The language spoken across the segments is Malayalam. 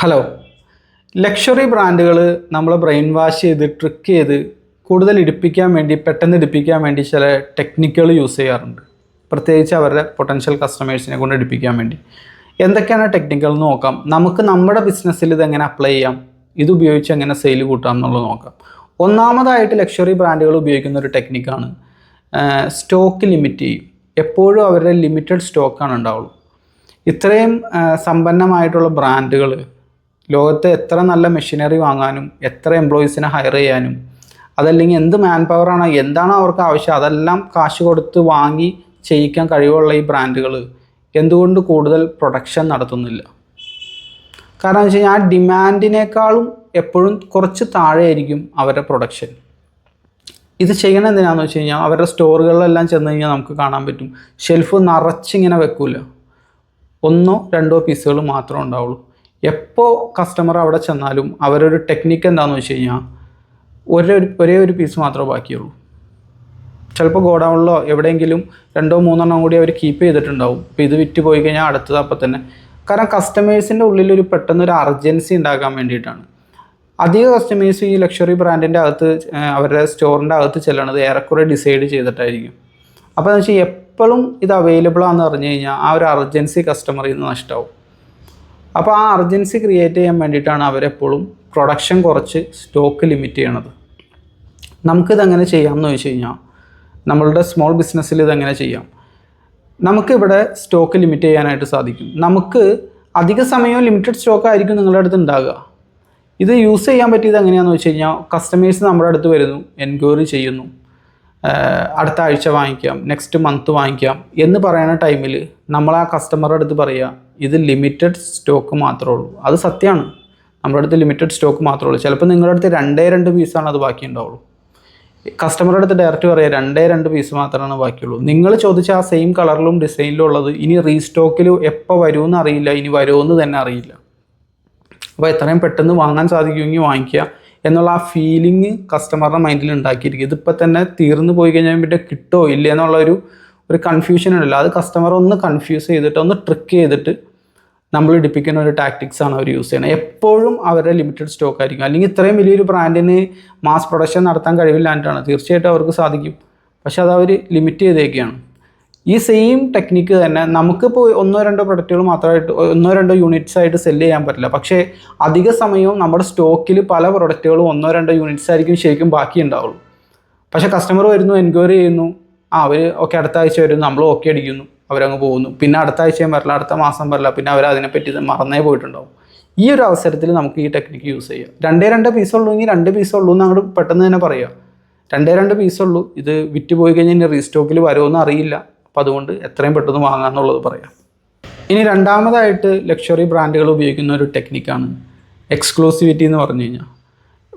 ഹലോ ലക്ഷറി ബ്രാൻഡുകൾ നമ്മളെ ബ്രെയിൻ വാഷ് ചെയ്ത് ട്രിക്ക് ചെയ്ത് കൂടുതൽ ഇടിപ്പിക്കാൻ വേണ്ടി പെട്ടെന്ന് ഇടിപ്പിക്കാൻ വേണ്ടി ചില ടെക്നിക്കുകൾ യൂസ് ചെയ്യാറുണ്ട്. പ്രത്യേകിച്ച് അവരുടെ പൊട്ടൻഷ്യൽ കസ്റ്റമേഴ്സിനെ കൊണ്ട് ഇടിപ്പിക്കാൻ വേണ്ടി. എന്തൊക്കെയാണ് ടെക്നിക്കുകൾ എന്ന് നോക്കാം. നമുക്ക് നമ്മുടെ ബിസിനസ്സിൽ ഇതെങ്ങനെ അപ്ലൈ ചെയ്യാം? ഇത് ഉപയോഗിച്ച് എങ്ങനെ സെയിൽ കൂട്ടാം എന്നുള്ളത് നോക്കാം. ഒന്നാമതായിട്ട് ലക്ഷറി ബ്രാൻഡുകൾ ഉപയോഗിക്കുന്ന ഒരു ടെക്നിക്കാണ് സ്റ്റോക്ക് ലിമിറ്റ് ചെയ്യും. എപ്പോഴും അവരുടെ ലിമിറ്റഡ് സ്റ്റോക്കാണ് ഉണ്ടാവുള്ളൂ. ഇത്രയും സമ്പന്നമായിട്ടുള്ള ബ്രാൻഡുകൾ ലോകത്ത് എത്ര നല്ല മെഷീനറി വാങ്ങാനും എത്ര എംപ്ലോയീസിനെ ഹയർ ചെയ്യാനും അതല്ലെങ്കിൽ എന്ത് മാൻ പവറാണ് എന്താണ് അവർക്ക് ആവശ്യം അതെല്ലാം കാശ് കൊടുത്ത് വാങ്ങി ചെയ്യിക്കാൻ കഴിവുള്ള ഈ ബ്രാൻഡുകൾ എന്തുകൊണ്ട് കൂടുതൽ പ്രൊഡക്ഷൻ നടത്തുന്നില്ല? കാരണം എന്ന് വെച്ച് കഴിഞ്ഞാൽ ആ ഡിമാൻഡിനേക്കാളും എപ്പോഴും കുറച്ച് താഴെയായിരിക്കും അവരുടെ പ്രൊഡക്ഷൻ ഇത് ചെയ്യണം എന്തിനാണെന്ന് വെച്ച് കഴിഞ്ഞാൽ അവരുടെ സ്റ്റോറുകളിലെല്ലാം ചെന്ന് കഴിഞ്ഞാൽ നമുക്ക് കാണാൻ പറ്റും. ഷെൽഫ് നിറച്ചിങ്ങനെ വെക്കൂല. ഒന്നോ രണ്ടോ പീസുകൾ മാത്രമേ ഉണ്ടാവുള്ളൂ. എപ്പോൾ കസ്റ്റമർ അവിടെ ചെന്നാലും അവരൊരു ടെക്നിക്ക് എന്താണെന്ന് വെച്ച് കഴിഞ്ഞാൽ ഒരേ ഒരു ഒരേ ഒരു പീസ് മാത്രമേ ബാക്കിയുള്ളൂ. ചിലപ്പോൾ ഗോഡൗണിലോ എവിടെയെങ്കിലും രണ്ടോ മൂന്നെണ്ണം കൂടി അവർ കീപ്പ് ചെയ്തിട്ടുണ്ടാവും. അപ്പോൾ ഇത് വിറ്റ് പോയി കഴിഞ്ഞാൽ അടുത്തത് അപ്പം തന്നെ. കാരണം കസ്റ്റമേഴ്സിന്റെ ഉള്ളിലൊരു പെട്ടെന്നൊരു പെട്ടെന്ന് അർജൻസി ഉണ്ടാക്കാൻ വേണ്ടിയിട്ടാണ്. അധിക കസ്റ്റമേഴ്സ് ഈ ലക്ഷറി ബ്രാൻഡിന്റെ അകത്ത് അവരുടെ സ്റ്റോറിന്റെ അകത്ത് ചെല്ലണത് ഏറെക്കുറെ ഡിസൈഡ് ചെയ്തിട്ടായിരിക്കും. അപ്പോൾ എന്ന് വെച്ചാൽ എപ്പോഴും ഇത് അവൈലബിൾ ആണെന്ന് പറഞ്ഞു കഴിഞ്ഞാൽ ആ ഒരു അർജൻസി കസ്റ്റമറിൽ നിന്ന് നഷ്ടമാവും അപ്പോൾ ആ അർജൻസി ക്രിയേറ്റ് ചെയ്യാൻ വേണ്ടിയിട്ടാണ് അവരെപ്പോഴും പ്രൊഡക്ഷൻ കുറച്ച് സ്റ്റോക്ക് ലിമിറ്റ് ചെയ്യണത്. നമുക്കിതെങ്ങനെ ചെയ്യാമെന്ന് ചോദിച്ചു കഴിഞ്ഞാൽ നമ്മളുടെ സ്മോൾ ബിസിനസ്സിൽ ഇതെങ്ങനെ ചെയ്യാം? നമുക്കിവിടെ സ്റ്റോക്ക് ലിമിറ്റ് ചെയ്യാനായിട്ട് സാധിക്കും. നമുക്ക് അധിക സമയവും ലിമിറ്റഡ് സ്റ്റോക്ക് ആയിരിക്കും നിങ്ങളുടെ അടുത്ത് ഉണ്ടാകുക ഇത് യൂസ് ചെയ്യാൻ പറ്റിയത് എങ്ങനെയാണെന്ന് വെച്ച് കഴിഞ്ഞാൽ കസ്റ്റമേഴ്സ് നമ്മുടെ അടുത്ത് വരുന്നു എൻക്വയറി ചെയ്യുന്നു. അടുത്ത ആഴ്ച വാങ്ങിക്കാം നെക്സ്റ്റ് മന്ത് വാങ്ങിക്കാം എന്ന് പറയുന്ന ടൈമിൽ നമ്മൾ ആ കസ്റ്റമറുടെ അടുത്ത് പറയുക ഇത് ലിമിറ്റഡ് സ്റ്റോക്ക് മാത്രമേ ഉള്ളൂ അത് സത്യമാണ്. നമ്മുടെ അടുത്ത് ലിമിറ്റഡ് സ്റ്റോക്ക് മാത്രമേ ഉള്ളൂ ചിലപ്പോൾ നിങ്ങളുടെ അടുത്ത് രണ്ടേ രണ്ട് പീസാണ് അത് ബാക്കി ഉണ്ടാവുള്ളൂ കസ്റ്റമറുടെ അടുത്ത് ഡയറക്റ്റ് പറയുക രണ്ടേ രണ്ട് പീസ് മാത്രമാണ് ബാക്കിയുള്ളൂ. നിങ്ങൾ ചോദിച്ച ആ സെയിം കളറിലും ഡിസൈനിലും ഉള്ളത് ഇനി റീസ്റ്റോക്കിൽ എപ്പോൾ വരുമെന്ന് അറിയില്ല ഇനി വരുമെന്ന് തന്നെ അറിയില്ല. അപ്പോൾ എത്രയും പെട്ടെന്ന് വാങ്ങാൻ സാധിക്കുമെങ്കിൽ വാങ്ങിക്കുക എന്നുള്ള ആ ഫീലിംഗ് കസ്റ്റമറുടെ മൈൻഡിൽ ഉണ്ടാക്കിയിരിക്കും ഇതിപ്പോൾ തന്നെ തീർന്നു പോയി കഴിഞ്ഞാൽ പിന്നെ കിട്ടുമോ ഇല്ലേ എന്നുള്ള ഒരു ഒരു കൺഫ്യൂഷൻ ഉണ്ടല്ലോ. അത് കസ്റ്റമർ ഒന്ന് കൺഫ്യൂസ് ചെയ്തിട്ട് ഒന്ന് ട്രിക്ക് ചെയ്തിട്ട് നമ്മൾ ഇടിപ്പിക്കുന്ന ഒരു ടാക്ടിക്സ് ആണ് അവർ യൂസ് ചെയ്യുന്നത്. എപ്പോഴും അവരുടെ ലിമിറ്റഡ് സ്റ്റോക്ക് ആയിരിക്കും. അല്ലെങ്കിൽ ഇത്രയും വലിയൊരു ബ്രാൻഡിന് മാസ് പ്രൊഡക്ഷൻ നടത്താൻ കഴിവില്ലാണ്ടാണ് തീർച്ചയായിട്ടും അവർക്ക് സാധിക്കും. പക്ഷെ അത് അവർ ലിമിറ്റ് ചെയ്തേക്കുകയാണ് ഈ സെയിം ടെക്നിക്ക് തന്നെ നമുക്കിപ്പോൾ ഒന്നോ രണ്ടോ പ്രൊഡക്റ്റുകൾ മാത്രമായിട്ട് ഒന്നോ രണ്ടോ യൂണിറ്റ്സ് ആയിട്ട് സെൽ ചെയ്യാൻ പറ്റില്ല. പക്ഷേ അധിക സമയവും നമ്മുടെ സ്റ്റോക്കിൽ പല പ്രൊഡക്റ്റുകളും ഒന്നോ രണ്ടോ യൂണിറ്റ്സ് ആയിരിക്കും ശരിക്കും ബാക്കി ഉണ്ടാവുള്ളൂ. പക്ഷേ കസ്റ്റമർ വരുന്നു എൻക്വയറി ചെയ്യുന്നു. ആ അവർ ഓക്കെ അടുത്ത ആഴ്ച വരുന്നു നമ്മൾ ഓക്കെ അടിക്കുന്നു. അവരങ്ങ് പോകുന്നു. പിന്നെ അടുത്ത ആഴ്ചയും വരില്ല അടുത്ത മാസം വരില്ല പിന്നെ അവർ അതിനെപ്പറ്റി മറന്നേ പോയിട്ടുണ്ടാവും. ഈ ഒരു അവസരത്തിൽ നമുക്ക് ഈ ടെക്നിക്ക് യൂസ് ചെയ്യാം. രണ്ടേ രണ്ട് പീസ് ഉള്ളൂവെങ്കിൽ രണ്ട് പീസ് ഉള്ളൂ എന്ന് അങ്ങോട്ട് പെട്ടെന്ന് തന്നെ പറയുക രണ്ടേ രണ്ട് പീസ് ഉള്ളൂ. ഇത് വിറ്റ് പോയി കഴിഞ്ഞാൽ ഇനി റീസ്റ്റോക്കിൽ വരുമെന്ന് അറിയില്ല. അപ്പോൾ അതുകൊണ്ട് എത്രയും പെട്ടെന്ന് വാങ്ങാമെന്നുള്ളത് പറയാം. ഇനി രണ്ടാമതായിട്ട് ലക്ഷറി ബ്രാൻഡുകൾ ഉപയോഗിക്കുന്ന ഒരു ടെക്നിക്കാണ് എക്സ്ക്ലൂസിവിറ്റി എന്ന് പറഞ്ഞു കഴിഞ്ഞാൽ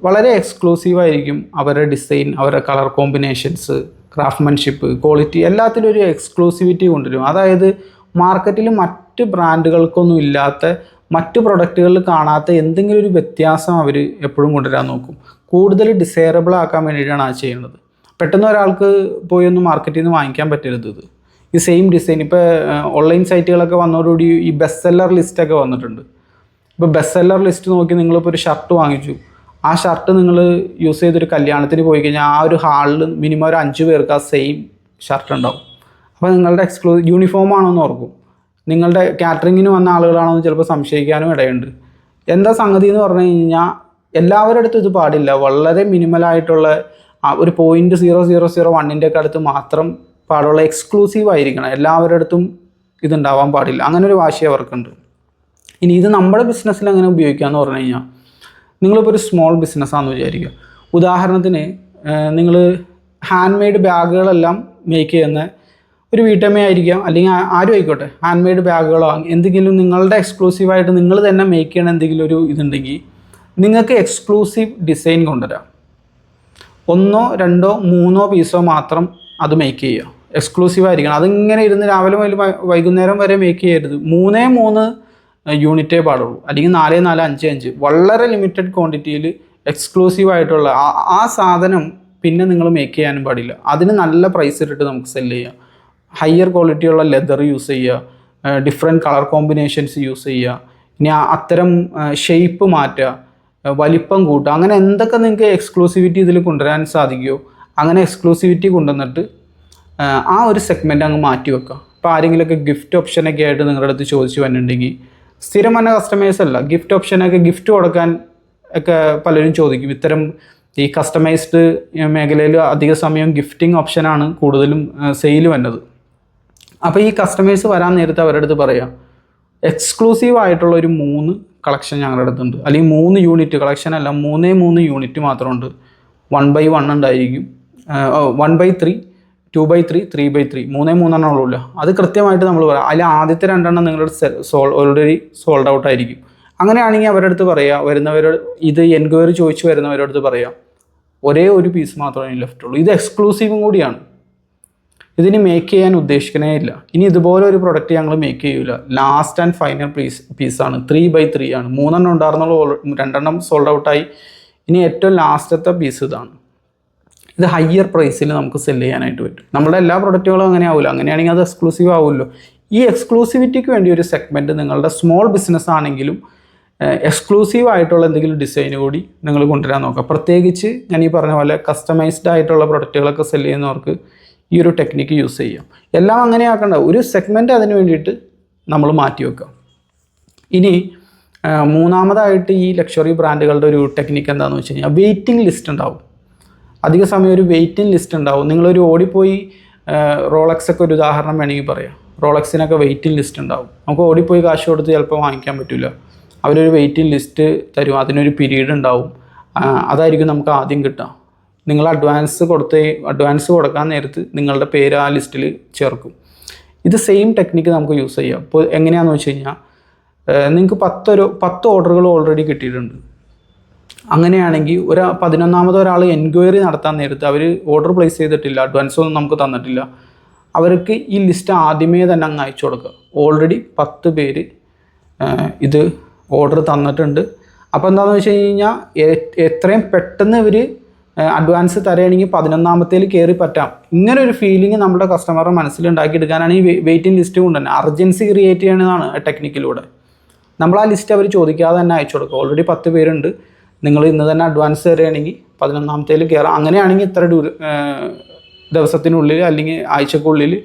വളരെ എക്സ്ക്ലൂസീവായിരിക്കും അവരുടെ ഡിസൈൻ അവരുടെ കളർ കോമ്പിനേഷൻസ് ക്രാഫ്റ്റ്മാൻഷിപ്പ് ക്വാളിറ്റി എല്ലാത്തിലും ഒരു എക്സ്ക്ലൂസിവിറ്റി കൊണ്ടുവരും. അതായത് മാർക്കറ്റിൽ മറ്റ് ബ്രാൻഡുകൾക്കൊന്നും ഇല്ലാത്ത മറ്റ് പ്രൊഡക്റ്റുകളിൽ കാണാത്ത എന്തെങ്കിലും ഒരു വ്യത്യാസം അവർ എപ്പോഴും കൊണ്ടുവരാൻ നോക്കും. കൂടുതൽ ഡിസൈറബിൾ ആക്കാൻ വേണ്ടിയിട്ടാണ് ആ ചെയ്യുന്നത്. പെട്ടെന്ന് ഒരാൾക്ക് പോയി ഒന്ന് മാർക്കറ്റിൽ നിന്ന് വാങ്ങിക്കാൻ പറ്റരുത് ഇത്. ഈ സെയിം ഡിസൈൻ ഇപ്പോൾ ഓൺലൈൻ സൈറ്റുകളൊക്കെ വന്നതോടുകൂടി ഈ ബെസ്റ്റ് സെല്ലർ ലിസ്റ്റൊക്കെ വന്നിട്ടുണ്ട്. ഇപ്പോൾ ബെസ്റ്റ് സെല്ലർ ലിസ്റ്റ് നോക്കി നിങ്ങളിപ്പോൾ ഒരു ഷർട്ട് വാങ്ങിച്ചു. ആ ഷർട്ട് നിങ്ങൾ യൂസ് ചെയ്തൊരു കല്യാണത്തിന് പോയി കഴിഞ്ഞാൽ ആ ഒരു ഹാളിൽ മിനിമം ഒരു അഞ്ച് പേർക്ക് ആ സെയിം ഷർട്ട് ഉണ്ടാവും. അപ്പോൾ നിങ്ങളുടെ എക്സ്ക്ലൂ യൂണിഫോം ആണോ എന്ന് ഓർക്കും. നിങ്ങളുടെ കാറ്ററിങ്ങിന് വന്ന ആളുകളാണോ എന്ന് ചിലപ്പോൾ സംശയിക്കാനും ഇടയുണ്ട്. എന്താ സംഗതി എന്ന് പറഞ്ഞു കഴിഞ്ഞാൽ എല്ലാവരുടെ അടുത്തും ഇത് പാടില്ല. വളരെ മിനിമലായിട്ടുള്ള ഒരു പോയിന്റ് സീറോ സീറോ സീറോ വണ്ണിന്റെ ഒക്കെ അടുത്ത് മാത്രം പാടുള്ള എക്സ്ക്ലൂസീവ് ആയിരിക്കണം. എല്ലാവരുടെ അടുത്തും ഇതുണ്ടാവാൻ പാടില്ല. അങ്ങനെ ഒരു വാശി അവർക്കുണ്ട്. ഇനി ഇത് നമ്മുടെ ബിസിനസ്സിൽ എങ്ങനെ ഉപയോഗിക്കാമെന്ന് പറഞ്ഞു കഴിഞ്ഞാൽ നിങ്ങളിപ്പോൾ ഒരു സ്മോൾ ബിസിനസ്സാണെന്ന് വിചാരിക്കുക. ഉദാഹരണത്തിന് നിങ്ങൾ ഹാൻഡ് മെയ്ഡ് ബാഗുകളെല്ലാം മേക്ക് ചെയ്യുന്ന ഒരു വീട്ടമ്മയായിരിക്കാം അല്ലെങ്കിൽ ആരും ആയിക്കോട്ടെ. ഹാൻഡ് മെയ്ഡ് ബാഗുകളോ എന്തെങ്കിലും നിങ്ങളുടെ എക്സ്ക്ലൂസീവായിട്ട് നിങ്ങൾ തന്നെ മേക്ക് ചെയ്യണ എന്തെങ്കിലും ഒരു ഇതുണ്ടെങ്കിൽ നിങ്ങൾക്ക് എക്സ്ക്ലൂസീവ് ഡിസൈൻ കൊണ്ടുവരാം. ഒന്നോ രണ്ടോ മൂന്നോ പീസോ മാത്രം അത് മേക്ക് ചെയ്യുക. എക്സ്ക്ലൂസീവായിരിക്കണം അതിങ്ങനെ ഇരുന്ന് രാവിലെ മുതൽ വൈകുന്നേരം വരെ മേക്ക് ചെയ്യരുത്. മൂന്നേ മൂന്ന് യൂണിറ്റേ പാടുള്ളൂ. അല്ലെങ്കിൽ നാല് നാല് അഞ്ച് അഞ്ച്. വളരെ ലിമിറ്റഡ് ക്വാണ്ടിറ്റിയിൽ എക്സ്ക്ലൂസീവ് ആയിട്ടുള്ള ആ- സാധനം പിന്നെ നിങ്ങൾ മേക്ക് ചെയ്യാനും പാടില്ല. അതിന് നല്ല പ്രൈസ് ഇട്ടിട്ട് നമുക്ക് സെൽ ചെയ്യാം. ഹയർ ക്വാളിറ്റിയുള്ള ലെതർ യൂസ് ചെയ്യുക. ഡിഫറെന്റ് കളർ കോമ്പിനേഷൻസ് യൂസ് ചെയ്യുക. ഇനി അത്തരം ഷേപ്പ് മാറ്റുക. വലിപ്പം കൂട്ടുക. അങ്ങനെ എന്തൊക്കെ നിങ്ങൾക്ക് എക്സ്ക്ലൂസിവിറ്റി ഇതിൽ കൊണ്ടുവരാൻ സാധിക്കുമോ അങ്ങനെ എക്സ്ക്ലൂസിവിറ്റി കൊണ്ടുവന്നിട്ട് ആ ഒരു സെഗ്മെന്റ് അങ്ങ് മാറ്റി വെക്കുക. ഇപ്പോൾ ആരെങ്കിലുമൊക്കെ ഗിഫ്റ്റ് ഓപ്ഷനൊക്കെ ആയിട്ട് നിങ്ങളുടെ അടുത്ത് ചോദിച്ചു വന്നിട്ടുണ്ടെങ്കിൽ സ്ഥിരം വന്ന കസ്റ്റമേഴ്സ് അല്ല ഗിഫ്റ്റ് ഓപ്ഷനൊക്കെ ഗിഫ്റ്റ് കൊടുക്കാൻ ഒക്കെ പലരും ചോദിക്കും. ഇത്തരം ഈ കസ്റ്റമൈസ്ഡ് മേഖലയിൽ അധിക സമയം ഗിഫ്റ്റിംഗ് ഓപ്ഷനാണ് കൂടുതലും സെയിൽ വന്നത്. അപ്പോൾ ഈ കസ്റ്റമേഴ്സ് വരാൻ നേരത്തെ അവരുടെ അടുത്ത് പറയാം. എക്സ്ക്ലൂസീവ് ആയിട്ടുള്ള ഒരു മൂന്ന് കളക്ഷൻ ഞങ്ങളുടെ അടുത്തുണ്ട്. അല്ലെങ്കിൽ മൂന്ന് യൂണിറ്റ് കളക്ഷൻ അല്ല മൂന്നേ മൂന്ന് യൂണിറ്റ് മാത്രമുണ്ട്. വൺ ബൈ വൺ ഉണ്ടായിരിക്കും. One by three two by three three by three മൂന്നേ മൂന്നെണ്ണം ഉള്ളൂല്ലോ. അത് കൃത്യമായിട്ട് നമ്മൾ പറയാം. അതിൽ ആദ്യത്തെ രണ്ടെണ്ണം നിങ്ങളുടെ സോൾ ഓൾറെഡി സോൾഡ് ഔട്ട് ആയിരിക്കും. അങ്ങനെയാണെങ്കിൽ അവരുടെ അടുത്ത് പറയുക വരുന്നവരോട് ഇത് എൻക്വയറി ചോദിച്ചു വരുന്നവരുടെ അടുത്ത് പറയാം ഒരേ ഒരു പീസ് മാത്രമേ ലെഫ്റ്റ് ഉള്ളൂ. ഇത് എക്സ്ക്ലൂസീവും കൂടിയാണ്. ഇതിന് മേക്ക് ചെയ്യാൻ ഉദ്ദേശിക്കണേ ഇല്ല. ഇനി ഇതുപോലെ ഒരു പ്രൊഡക്റ്റ് ഞങ്ങൾ മേക്ക് ചെയ്യൂല. ലാസ്റ്റ് ആൻഡ് ഫൈനൽ പീസ് പീസാണ് ത്രീ ബൈ ത്രീ ആണ്. മൂന്നെണ്ണം ഉണ്ടായിരുന്നുള്ളൂ രണ്ടെണ്ണം സോൾഡ് ഔട്ടായി ഇനി ഏറ്റവും ലാസ്റ്റത്തെ പീസ് ഇതാണ്. ഇത് ഹയ്യർ പ്രൈസിൽ നമുക്ക് സെൽ ചെയ്യാനായിട്ട് പറ്റും. നമ്മുടെ എല്ലാ പ്രൊഡക്റ്റുകളും അങ്ങനെ ആവില്ല അങ്ങനെയാണെങ്കിൽ അത് എക്സ്ക്ലൂസീവ് ആവുമല്ലോ. ഈ എക്സ്ക്ലൂസിവിറ്റിക്ക് വേണ്ടി ഒരു സെഗ്മെന്റ് നിങ്ങളുടെ സ്മോൾ ബിസിനസ് ആണെങ്കിലും എക്സ്ക്ലൂസീവ് ആയിട്ടുള്ള എന്തെങ്കിലും ഡിസൈൻ കൂടി നിങ്ങൾ കൊണ്ടുവരാൻ നോക്കുക. പ്രത്യേകിച്ച് ഞാൻ ഈ പറഞ്ഞ പോലെ കസ്റ്റമൈസ്ഡ് ആയിട്ടുള്ള പ്രൊഡക്റ്റുകളൊക്കെ സെൽ ചെയ്യുന്നവർക്ക് ഈ ഒരു ടെക്നിക്ക് യൂസ് ചെയ്യാം. എല്ലാം അങ്ങനെ ആക്കേണ്ട. ഒരു സെഗ്മെന്റ് അതിന് വേണ്ടിയിട്ട് നമ്മൾ മാറ്റി വെക്കുക. ഇനി മൂന്നാമതായിട്ട് ഈ ലക്ഷറി ബ്രാൻഡുകളുടെ ഒരു ടെക്നിക്ക് എന്താണെന്ന് വെച്ച് കഴിഞ്ഞാൽ വെയിറ്റിംഗ് ലിസ്റ്റ് ഉണ്ടാവും. അധിക സമയം ഒരു വെയിറ്റിംഗ് ലിസ്റ്റ് ഉണ്ടാവും. നിങ്ങളൊരു ഓടിപ്പോയി റോളക്സ് ഒക്കെ ഒരു ഉദാഹരണം വേണമെങ്കിൽ പറയാം. റോളക്സിനൊക്കെ വെയിറ്റിംഗ് ലിസ്റ്റ് ഉണ്ടാവും. നമുക്ക് ഓടിപ്പോയി കാശ് കൊടുത്ത് ചിലപ്പോൾ വാങ്ങിക്കാൻ പറ്റില്ല അവരൊരു വെയിറ്റിംഗ് ലിസ്റ്റ് തരും. അതിനൊരു പീരീഡ് ഉണ്ടാവും. അതായിരിക്കും നമുക്ക് ആദ്യം കിട്ടുക. നിങ്ങൾ അഡ്വാൻസ് കൊടുത്ത് അഡ്വാൻസ് കൊടുക്കാൻ നേരത്ത് നിങ്ങളുടെ പേര് ആ ലിസ്റ്റിൽ ചേർക്കും. ഇത് സെയിം ടെക്നിക്ക് നമുക്ക് യൂസ് ചെയ്യാം. ഇപ്പോൾ എങ്ങനെയാണെന്ന് വെച്ച് കഴിഞ്ഞാൽ നിങ്ങൾക്ക് പത്തൊരു പത്ത് ഓർഡറുകൾ ഓൾറെഡി കിട്ടിയിട്ടുണ്ട്. അങ്ങനെയാണെങ്കിൽ ഒരു പതിനൊന്നാമത് ഒരാൾ എൻക്വയറി നടത്താൻ നേരത്ത് അവർ ഓർഡർ പ്ലേസ് ചെയ്തിട്ടില്ല അഡ്വാൻസ് ഒന്നും നമുക്ക് തന്നിട്ടില്ല. അവർക്ക് ഈ ലിസ്റ്റ് ആദ്യമേ തന്നെ അങ്ങ് അയച്ചു കൊടുക്കുക. ഓൾറെഡി പത്ത് പേര് ഇത് ഓർഡർ തന്നിട്ടുണ്ട്. അപ്പോൾ എന്താണെന്ന് വെച്ച് കഴിഞ്ഞാൽ എത്രയും പെട്ടെന്ന് ഇവർ അഡ്വാൻസ് തരുകയാണെങ്കിൽ പതിനൊന്നാമത്തേൽ കയറി പറ്റാം. ഇങ്ങനെ ഒരു ഫീലിംഗ് നമ്മുടെ കസ്റ്റമറുടെ മനസ്സിൽ ഉണ്ടാക്കിയെടുക്കാനാണ് ഈ വെയിറ്റിംഗ് ലിസ്റ്റ് കൊണ്ട് തന്നെ. അർജൻസി ക്രിയേറ്റ് ചെയ്യണതാണ് ടെക്നിക്കിലൂടെ. നമ്മൾ ആ ലിസ്റ്റ് അവർ ചോദിക്കാതെ തന്നെ അയച്ചു കൊടുക്കുക. ഓൾറെഡി പത്ത് പേരുണ്ട്. നിങ്ങൾ ഇന്ന് തന്നെ അഡ്വാൻസ് തരികയാണെങ്കിൽ പതിനൊന്നാമത്തേൽ കയറാം അങ്ങനെയാണെങ്കിൽ ഇത്ര ഡ്യൂര ദിവസത്തിനുള്ളിൽ അല്ലെങ്കിൽ ആഴ്ചക്കുള്ളിൽ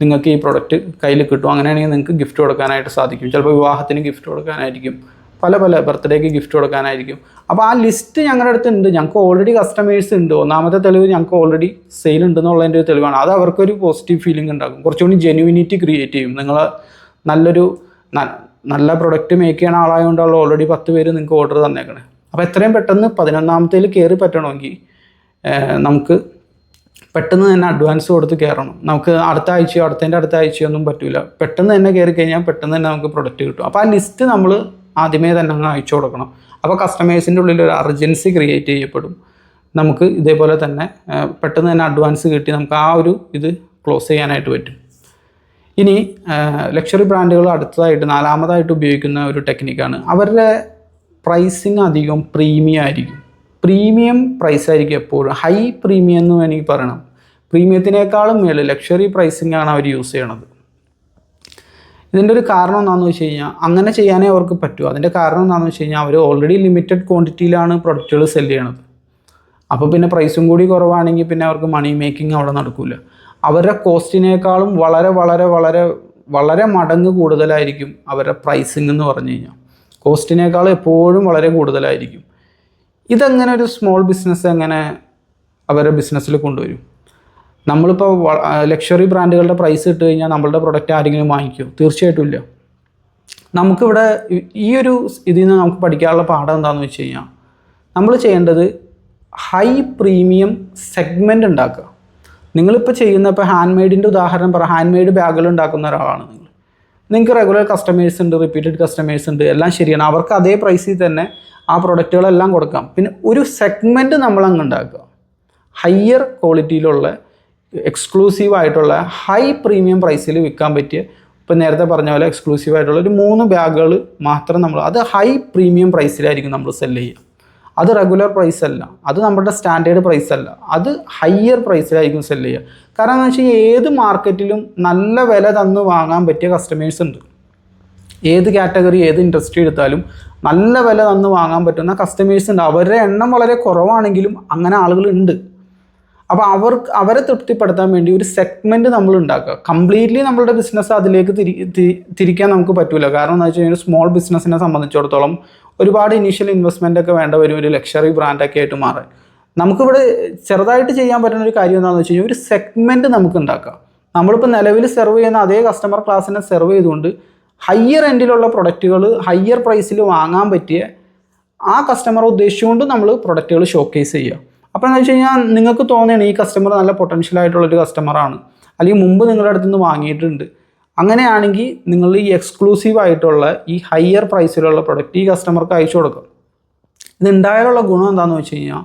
നിങ്ങൾക്ക് ഈ പ്രൊഡക്റ്റ് കയ്യിൽ കിട്ടും. അങ്ങനെയാണെങ്കിൽ നിങ്ങൾക്ക് ഗിഫ്റ്റ് കൊടുക്കാനായിട്ട് സാധിക്കും. ചിലപ്പോൾ വിവാഹത്തിന് ഗിഫ്റ്റ് കൊടുക്കാനായിരിക്കും. പല പല ബർത്ത്ഡേക്ക് ഗിഫ്റ്റ് കൊടുക്കാനായിരിക്കും. അപ്പോൾ ആ ലിസ്റ്റ് ഞങ്ങളുടെ അടുത്ത് ഉണ്ട്. ഞങ്ങൾക്ക് ഓൾറെഡി കസ്റ്റമേഴ്സ് ഉണ്ട്. ഒന്നാമത്തെ തെളിവ് ഞങ്ങൾക്ക് ഓൾറെഡി സെയിൽ ഉണ്ടെന്നുള്ളതിന്റെ ഒരു തെളിവാണ്. അത് അവർക്കൊരു പോസിറ്റീവ് ഫീലിംഗ് ഉണ്ടാക്കും. കുറച്ചുകൂടി ജെന്യൂനിറ്റി ക്രിയേറ്റ് ചെയ്യും. നിങ്ങൾ നല്ലൊരു നല്ല പ്രൊഡക്റ്റ് മേക്ക് ചെയ്യണ ആളായതുകൊണ്ടുള്ള ഓൾറെഡി പത്ത് പേര് നിങ്ങൾക്ക് ഓർഡർ തന്നേക്കണേ. അപ്പോൾ എത്രയും പെട്ടെന്ന് പതിനൊന്നാമത്തേൽ കയറി പറ്റണമെങ്കിൽ നമുക്ക് പെട്ടെന്ന് തന്നെ അഡ്വാൻസ് കൊടുത്ത് കയറണം നമുക്ക് അടുത്ത ആഴ്ചയോ അടുത്തതിന്റെ അടുത്ത ആഴ്ചയോ ഒന്നും പറ്റില്ല പെട്ടെന്ന് തന്നെ കയറി കഴിഞ്ഞാൽ പെട്ടെന്ന് തന്നെ നമുക്ക് പ്രൊഡക്റ്റ് കിട്ടും. അപ്പോൾ ആ ലിസ്റ്റ് നമ്മൾ ആദ്യമേ തന്നെ അങ്ങ് അയച്ചു കൊടുക്കണം. അപ്പോൾ കസ്റ്റമേഴ്സിന്റെ ഉള്ളിൽ ഒരു അർജൻസി ക്രിയേറ്റ് ചെയ്യപ്പെടും. നമുക്ക് ഇതേപോലെ തന്നെ പെട്ടെന്ന് തന്നെ അഡ്വാൻസ് കിട്ടി നമുക്ക് ആ ഒരു ഇത് ക്ലോസ് ചെയ്യാനായിട്ട് പറ്റും. ഇനി ലക്ഷറി ബ്രാൻഡുകൾ അടുത്തതായിട്ട് നാലാമതായിട്ട് ഉപയോഗിക്കുന്ന ഒരു ടെക്നിക്കാണ് അവരുടെ പ്രൈസിങ് അധികം പ്രീമിയം ആയിരിക്കും. പ്രീമിയം പ്രൈസ് ആയിരിക്കും എപ്പോഴും. ഹൈ പ്രീമിയം എന്ന് വേണമെങ്കിൽ പറയണം. പ്രീമിയത്തിനേക്കാളും മേലെ ലക്ഷറി പ്രൈസിംഗ് ആണ് അവർ യൂസ് ചെയ്യണത്. ഇതിന്റെ ഒരു കാരണം എന്താണെന്ന് വെച്ച് കഴിഞ്ഞാൽ അങ്ങനെ ചെയ്യാനേ അവർക്ക് പറ്റൂ. അതിന്റെ കാരണം എന്താണെന്ന് വെച്ച് കഴിഞ്ഞാൽ അവർ ഓൾറെഡി ലിമിറ്റഡ് ക്വാണ്ടിറ്റിയിലാണ് പ്രൊഡക്റ്റുകൾ സെൽ ചെയ്യണത്. അപ്പോൾ പിന്നെ പ്രൈസും കൂടി കുറവാണെങ്കിൽ പിന്നെ അവർക്ക് മണി മേക്കിംഗ് അവിടെ നടക്കില്ല അവരുടെ കോസ്റ്റിനേക്കാളും വളരെ വളരെ വളരെ വളരെ മടങ്ങ് കൂടുതലായിരിക്കും അവരുടെ പ്രൈസിങ് എന്ന് പറഞ്ഞു കഴിഞ്ഞാൽ കോസ്റ്റിനേക്കാളും എപ്പോഴും വളരെ കൂടുതലായിരിക്കും. ഇതെങ്ങനെ ഒരു സ്മോൾ ബിസിനസ് എങ്ങനെ അവരുടെ ബിസിനസ്സിൽ കൊണ്ടുവരും? നമ്മളിപ്പോൾ ലക്ഷറി ബ്രാൻഡുകളുടെ പ്രൈസ് ഇട്ട് കഴിഞ്ഞാൽ നമ്മളുടെ പ്രൊഡക്റ്റ് ആരെങ്കിലും വാങ്ങിക്കുമോ തീർച്ചയായിട്ടും ഇല്ല. നമുക്കിവിടെ ഈ ഒരു ഇതിൽ നിന്ന് നമുക്ക് പഠിക്കാനുള്ള പാഠം എന്താണെന്ന് വെച്ച് കഴിഞ്ഞാൽ നമ്മൾ ചെയ്യേണ്ടത് ഹൈ പ്രീമിയം സെഗ്മെന്റ് ഉണ്ടാക്കുക. നിങ്ങളിപ്പോൾ ചെയ്യുന്ന ഇപ്പോൾ ഹാൻഡ് മെയ്ഡിന്റെ ഉദാഹരണം പറ ഹാൻഡ് മെയ്ഡ് ബാഗുകൾ ഉണ്ടാക്കുന്ന ഒരാളാണ് നിങ്ങൾ. നിങ്ങൾക്ക് റെഗുലർ കസ്റ്റമേഴ്സ് ഉണ്ട് റിപ്പീറ്റഡ് കസ്റ്റമേഴ്സ് ഉണ്ട് എല്ലാം ശരിയാണ്. അവർക്ക് അതേ പ്രൈസിൽ തന്നെ ആ പ്രൊഡക്റ്റുകളെല്ലാം കൊടുക്കാം. പിന്നെ ഒരു സെഗ്മെന്റ് നമ്മൾ അങ്ങ് ഉണ്ടാക്കുക. ഹയ്യർ ക്വാളിറ്റിയിലുള്ള എക്സ്ക്ലൂസീവ് ആയിട്ടുള്ള ഹൈ പ്രീമിയം പ്രൈസിൽ വിൽക്കാൻ പറ്റിയ ഇപ്പം നേരത്തെ പറഞ്ഞ പോലെ എക്സ്ക്ലൂസീവ് ആയിട്ടുള്ള ഒരു മൂന്ന് ബാഗുകൾ മാത്രം നമ്മൾ അത് ഹൈ പ്രീമിയം പ്രൈസിലായിരിക്കും നമ്മൾ സെല്ല് ചെയ്യുക. അത് റെഗുലർ പ്രൈസ് അല്ല. അത് നമ്മുടെ സ്റ്റാൻഡേർഡ് പ്രൈസ് അല്ല. അത് ഹയ്യർ പ്രൈസിലായിരിക്കും സെൽ ചെയ്യുക. കാരണം എന്ന് വെച്ചാൽ ഏത് മാർക്കറ്റിലും നല്ല വില തന്ന് വാങ്ങാൻ പറ്റിയ കസ്റ്റമേഴ്സ് ഉണ്ട്. ഏത് കാറ്റഗറി ഏത് ഇൻഡസ്ട്രി എടുത്താലും നല്ല വില തന്ന് വാങ്ങാൻ പറ്റുന്ന കസ്റ്റമേഴ്സ് ഉണ്ട്. അവരുടെ എണ്ണം വളരെ കുറവാണെങ്കിലും അങ്ങനെ ആളുകളുണ്ട് അപ്പോൾ അവർക്ക് അവരെ തൃപ്തിപ്പെടുത്താൻ വേണ്ടി ഒരു സെഗ്മെന്റ് നമ്മൾ ഉണ്ടാക്കുക കംപ്ലീറ്റ്ലി നമ്മളുടെ ബിസിനസ് അതിലേക്ക് തിരി തിരിക്കാൻ നമുക്ക് പറ്റില്ല കാരണം എന്താ വെച്ച് കഴിഞ്ഞാൽ സ്മോൾ ബിസിനസ്സിനെ സംബന്ധിച്ചിടത്തോളം ഒരുപാട് ഇനീഷ്യൽ ഇൻവെസ്റ്റ്മെന്റ് ഒക്കെ വേണ്ട വരും ഒരു ലക്ഷറി ബ്രാൻഡൊക്കെ ആയിട്ട് മാറാൻ. നമുക്കിവിടെ ചെറുതായിട്ട് ചെയ്യാൻ പറ്റുന്ന ഒരു കാര്യം എന്താണെന്ന് വെച്ച് കഴിഞ്ഞാൽ ഒരു സെഗ്മെന്റ് നമുക്ക് ഉണ്ടാക്കാം. നമ്മളിപ്പോൾ നിലവിൽ സെർവ് ചെയ്യുന്ന അതേ കസ്റ്റമർ ക്ലാസ്സിനെ സെർവ് ചെയ്തുകൊണ്ട് ഹയ്യർ എൻഡിലുള്ള പ്രൊഡക്റ്റുകൾ ഹയ്യർ പ്രൈസിൽ വാങ്ങാൻ പറ്റിയ ആ കസ്റ്റമർ ഉദ്ദേശിച്ചുകൊണ്ട് നമ്മൾ പ്രൊഡക്റ്റുകൾ ഷോക്കേസ് ചെയ്യുക. അപ്പോൾ എന്താ വെച്ച് കഴിഞ്ഞാൽ നിങ്ങൾക്ക് തോന്നുകയാണ് ഈ കസ്റ്റമർ നല്ല പൊട്ടൻഷ്യൽ ആയിട്ടുള്ളൊരു കസ്റ്റമറാണ് അല്ലെങ്കിൽ മുമ്പ് നിങ്ങളുടെ അടുത്ത് നിന്ന് വാങ്ങിയിട്ടുണ്ട്. അങ്ങനെയാണെങ്കിൽ നിങ്ങൾ ഈ എക്സ്ക്ലൂസീവ് ആയിട്ടുള്ള ഈ ഹയർ പ്രൈസിലുള്ള പ്രൊഡക്റ്റ് ഈ കസ്റ്റമർക്ക് അയച്ചു കൊടുക്കും. ഇത് ഉണ്ടായാലുള്ള ഗുണം എന്താണെന്ന് വെച്ച് കഴിഞ്ഞാൽ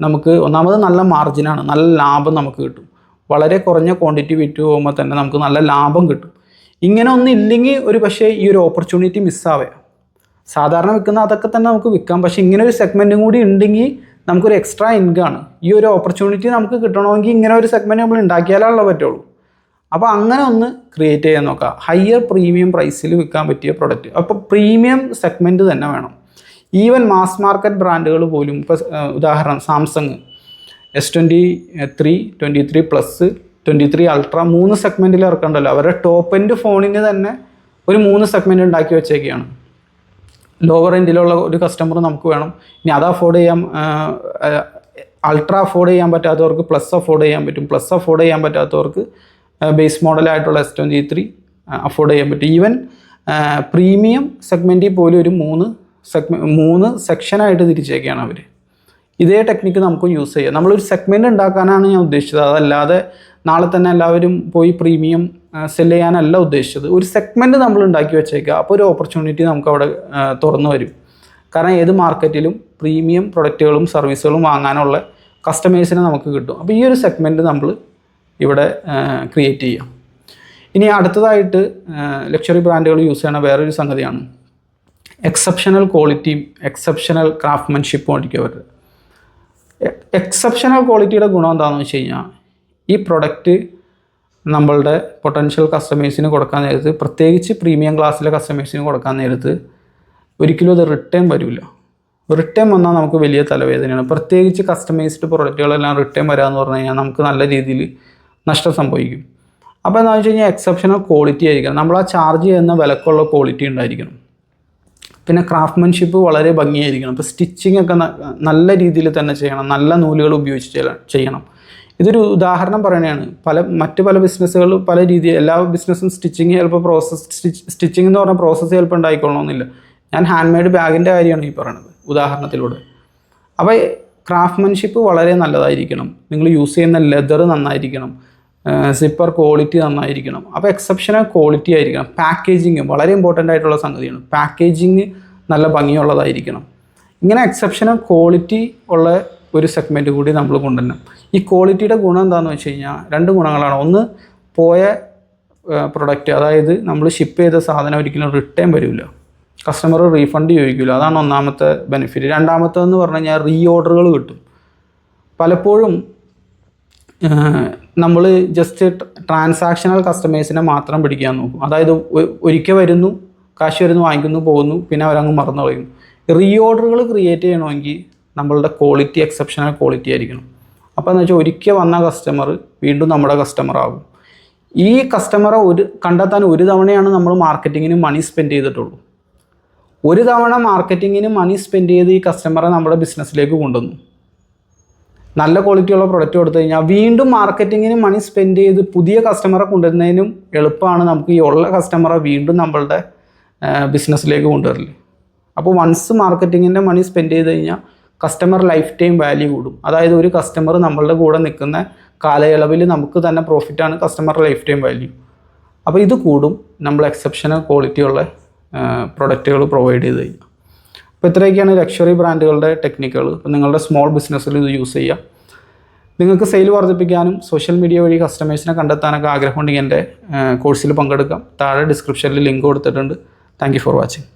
നമുക്ക് ഒന്നാമത് നല്ല മാർജിനാണ് നല്ല ലാഭം നമുക്ക് കിട്ടും. വളരെ കുറഞ്ഞ ക്വാണ്ടിറ്റി വിറ്റ് പോകുമ്പോൾ തന്നെ നമുക്ക് നല്ല ലാഭം കിട്ടും. ഇങ്ങനെ ഒന്നും ഇല്ലെങ്കിൽ ഒരു പക്ഷേ ഈ ഒരു ഓപ്പർച്യൂണിറ്റി മിസ്സാവുക സാധാരണ വിൽക്കുന്ന അതൊക്കെ തന്നെ നമുക്ക് വിൽക്കാം. പക്ഷേ ഇങ്ങനെ ഒരു സെഗ്മെന്റും കൂടി ഉണ്ടെങ്കിൽ നമുക്കൊരു എക്സ്ട്രാ ഇൻകമാണ് ഈ ഒരു ഓപ്പർച്യൂണിറ്റി നമുക്ക് കിട്ടണമെങ്കിൽ ഇങ്ങനെ ഒരു സെഗ്മെന്റ് നമ്മൾ ഉണ്ടാക്കിയാലേ പറ്റുള്ളൂ. അപ്പോൾ അങ്ങനെ ഒന്ന് ക്രിയേറ്റ് ചെയ്യാൻ നോക്കുക ഹയർ പ്രീമിയം പ്രൈസിൽ വിൽക്കാൻ പറ്റിയ പ്രൊഡക്റ്റ് അപ്പോൾ പ്രീമിയം സെഗ്മെന്റ് തന്നെ വേണം. ഈവൻ മാസ് മാർക്കറ്റ് ബ്രാൻഡുകൾ പോലും ഇപ്പോൾ ഉദാഹരണം Samsung S twenty three twenty three plus twenty three ultra മൂന്ന് സെഗ്മെന്റിൽ ഇറക്കണ്ടല്ലോ. അവരുടെ ടോപ്പ് എൻഡ് ഫോണിന് തന്നെ ഒരു മൂന്ന് സെഗ്മെന്റ് ഉണ്ടാക്കി വെച്ചേക്കുകയാണ് ലോവർ എൻഡിലുള്ള ഒരു കസ്റ്റമർ നമുക്ക് വേണം. ഇനി അത് അഫോർഡ് ചെയ്യാം അൾട്രാ അഫോർഡ് ചെയ്യാൻ പറ്റാത്തവർക്ക് പ്ലസ് അഫോർഡ് ചെയ്യാൻ പറ്റും. പ്ലസ് അഫോർഡ് ചെയ്യാൻ പറ്റാത്തവർക്ക് ബേസ് മോഡലായിട്ടുള്ള എസ് ട്വന്റി ത്രീ അഫോർഡ് ചെയ്യാൻ പറ്റും. ഈവൻ പ്രീമിയം സെഗ്മെന്റിൽ പോലും ഒരു മൂന്ന് സെഗ്മെ മൂന്ന് സെക്ഷനായിട്ട് തിരിച്ചേക്കുകയാണ് അവർ ഇതേ ടെക്നിക്ക് നമുക്ക് യൂസ് ചെയ്യാം. നമ്മളൊരു സെഗ്മെന്റ് ഉണ്ടാക്കാനാണ് ഞാൻ ഉദ്ദേശിച്ചത്. അതല്ലാതെ നാളെ തന്നെ എല്ലാവരും പോയി പ്രീമിയം സെൽ ചെയ്യാനല്ല ഉദ്ദേശിച്ചത്. ഒരു സെഗ്മെന്റ് നമ്മൾ ഉണ്ടാക്കി വെച്ചേക്കുക അപ്പോൾ ഒരു ഓപ്പർച്യൂണിറ്റി നമുക്ക് അവിടെ തുറന്നു വരും. കാരണം ഏത് മാർക്കറ്റിലും പ്രീമിയം പ്രൊഡക്റ്റുകളും സർവീസുകളും വാങ്ങാനുള്ള കസ്റ്റമേഴ്സിനെ നമുക്ക് കിട്ടും. അപ്പോൾ ഈ ഒരു സെഗ്മെന്റ് നമ്മൾ ഇവിടെ ക്രിയേറ്റ് ചെയ്യാം. ഇനി അടുത്തതായിട്ട് ലക്ഷറി ബ്രാൻഡുകൾ യൂസ് ചെയ്യണ വേറൊരു സംഗതിയാണ്. എക്സെപ്ഷണൽ ക്വാളിറ്റിയും എക്സെപ്ഷണൽ ക്രാഫ്റ്റ്മാൻഷിപ്പും ആയിരിക്കും അവരുടെ. എക്സെപ്ഷണൽ ക്വാളിറ്റിയുടെ ഗുണം എന്താണെന്ന് വെച്ച് കഴിഞ്ഞാൽ ഈ പ്രൊഡക്റ്റ് നമ്മളുടെ പൊട്ടൻഷ്യൽ കസ്റ്റമേഴ്സിന് കൊടുക്കാൻ നേരത്ത് പ്രത്യേകിച്ച് പ്രീമിയം ക്ലാസ്സിലെ കസ്റ്റമേഴ്സിന് കൊടുക്കാൻ നേരത്ത് ഒരിക്കലും അത് റിട്ടേൺ വരില്ല റിട്ടേൺ വന്നാൽ നമുക്ക് വലിയ തലവേദനയാണ്. പ്രത്യേകിച്ച് കസ്റ്റമൈസ്ഡ് പ്രൊഡക്റ്റുകളെല്ലാം റിട്ടേൺ വരാമെന്ന് പറഞ്ഞു കഴിഞ്ഞാൽ നമുക്ക് നല്ല രീതിയിൽ നഷ്ടം സംഭവിക്കും. അപ്പോൾ എന്താണെന്ന് വെച്ച് കഴിഞ്ഞാൽ എക്സെപ്ഷണൽ ക്വാളിറ്റി ആയിരിക്കണം. നമ്മൾ ആ ചാർജ് ചെയ്യുന്ന വിലക്കുള്ള ക്വാളിറ്റി ഉണ്ടായിരിക്കണം. പിന്നെ ക്രാഫ്റ്റ്മാൻഷിപ്പ് വളരെ ഭംഗിയായിരിക്കണം. അപ്പോൾ സ്റ്റിച്ചിങ് ഒക്കെ നല്ല രീതിയിൽ തന്നെ ചെയ്യണം. നല്ല നൂലുകൾ ഉപയോഗിച്ച് ചെയ്യണം- ചെയ്യണം. ഇതൊരു ഉദാഹരണം പറയുകയാണ് പല മറ്റ് പല ബിസിനസ്സുകൾ പല രീതി എല്ലാ ബിസിനസ്സും സ്റ്റിച്ചിങ് ചിലപ്പോൾ പ്രോസസ് സ്റ്റിച്ചിങ് എന്ന് പറഞ്ഞ പ്രോസസ്സ് ചിലപ്പോൾ ഉണ്ടായിക്കൊള്ളണമെന്നില്ല ഞാൻ ഹാൻഡ് മെയ്ഡ് ബാഗിന്റെ കാര്യമാണ് ഈ പറയുന്നത് ഉദാഹരണത്തിലൂടെ. അപ്പോൾ ക്രാഫ്റ്റ്മാൻഷിപ്പ് വളരെ നല്ലതായിരിക്കണം. നിങ്ങൾ യൂസ് ചെയ്യുന്ന ലെതർ നന്നായിരിക്കണം. സിപ്പർ ക്വാളിറ്റി നന്നായിരിക്കണം. അപ്പോൾ എക്സെപ്ഷനൽ ക്വാളിറ്റി ആയിരിക്കണം. പാക്കേജിങ് വളരെ ഇമ്പോർട്ടന്റ് ആയിട്ടുള്ള സംഗതിയാണ്. പാക്കേജിങ് നല്ല ഭംഗിയുള്ളതായിരിക്കണം. ഇങ്ങനെ എക്സെപ്ഷനൽ ക്വാളിറ്റി ഉള്ള ഒരു സെഗ്മെന്റ് കൂടി നമ്മൾ കൊണ്ടുവരണം. ഈ ക്വാളിറ്റിയുടെ ഗുണം എന്താണെന്ന് വെച്ച് കഴിഞ്ഞാൽ രണ്ട് ഗുണങ്ങളാണ്. ഒന്ന് പോയ പ്രൊഡക്റ്റ് അതായത് നമ്മൾ ഷിപ്പ് ചെയ്ത സാധനം ഒരിക്കലും റിട്ടേൺ വരില്ല കസ്റ്റമർ റീഫണ്ട് ചോദിക്കില്ല അതാണ് ഒന്നാമത്തെ ബെനിഫിറ്റ് രണ്ടാമത്തേന്ന് പറഞ്ഞു കഴിഞ്ഞാൽ റീ ഓർഡറുകൾ കിട്ടും. പലപ്പോഴും നമ്മൾ ജസ്റ്റ് ട്രാൻസാക്ഷണൽ കസ്റ്റമേഴ്സിനെ മാത്രം പിടിക്കാൻ നോക്കും. അതായത് ഒരിക്കൽ വരുന്നു കാശ് വരുന്നു വാങ്ങിക്കുന്നു പോകുന്നു പിന്നെ അവരങ്ങ് മറന്നു കളയും റീ ഓർഡറുകൾ ക്രിയേറ്റ് ചെയ്യണമെങ്കിൽ നമ്മളുടെ ക്വാളിറ്റി എക്സെപ്ഷണൽ ക്വാളിറ്റി ആയിരിക്കണം. അപ്പോൾ എന്ന് വെച്ചാൽ ഒരിക്കൽ വന്ന കസ്റ്റമർ വീണ്ടും നമ്മുടെ കസ്റ്റമർ ആകും. ഈ കസ്റ്റമറെ ഒരു കണ്ടെത്താൻ ഒരു തവണയാണ് നമ്മൾ മാർക്കറ്റിങ്ങിന് മണി സ്പെൻഡ് ചെയ്തിട്ടുള്ളൂ. ഒരു തവണ മാർക്കറ്റിങ്ങിന് മണി സ്പെൻഡ് ചെയ്ത് ഈ കസ്റ്റമറെ നമ്മുടെ ബിസിനസ്സിലേക്ക് കൊണ്ടുവന്നു. നല്ല ക്വാളിറ്റിയുള്ള പ്രൊഡക്റ്റ് കൊടുത്തു കഴിഞ്ഞാൽ വീണ്ടും മാർക്കറ്റിങ്ങിന് മണി സ്പെൻഡ് ചെയ്ത് പുതിയ കസ്റ്റമറെ കൊണ്ടുവരുന്നതിനും എളുപ്പമാണ് നമുക്ക് ഈ ഉള്ള കസ്റ്റമറെ വീണ്ടും നമ്മളുടെ ബിസിനസ്സിലേക്ക് കൊണ്ടുവരൽ. അപ്പോൾ വൺസ് മാർക്കറ്റിങ്ങിന്റെ മണി സ്പെൻഡ് ചെയ്ത് കഴിഞ്ഞാൽ കസ്റ്റമർ ലൈഫ് ടൈം വാല്യൂ കൂടും. അതായത് ഒരു കസ്റ്റമർ നമ്മളുടെ കൂടെ നിൽക്കുന്ന കാലയളവിൽ നമുക്ക് തന്നെ പ്രോഫിറ്റാണ് കസ്റ്റമർ ലൈഫ് ടൈം വാല്യൂ അപ്പോൾ ഇത് കൂടും നമ്മൾ എക്സെപ്ഷണൽ ക്വാളിറ്റിയുള്ള പ്രൊഡക്റ്റുകൾ പ്രൊവൈഡ് ചെയ്ത് കഴിഞ്ഞാൽ. അപ്പോൾ ഇത്രയൊക്കെയാണ് ലക്ഷറി ബ്രാൻഡുകളുടെ ടെക്നിക്കുകൾ അപ്പോൾ നിങ്ങളുടെ സ്മോൾ ബിസിനസ്സിൽ ഇത് യൂസ് ചെയ്യുക നിങ്ങൾക്ക് സെയിൽ വർദ്ധിപ്പിക്കാനും സോഷ്യൽ മീഡിയ വഴി കസ്റ്റമേഴ്സിനെ കണ്ടെത്താനൊക്കെ ആഗ്രഹമുണ്ടെങ്കിൽ എന്റെ കോഴ്സിൽ പങ്കെടുക്കാം. താഴെ ഡിസ്ക്രിപ്ഷനിൽ ലിങ്ക് കൊടുത്തിട്ടുണ്ട്. Thank for watching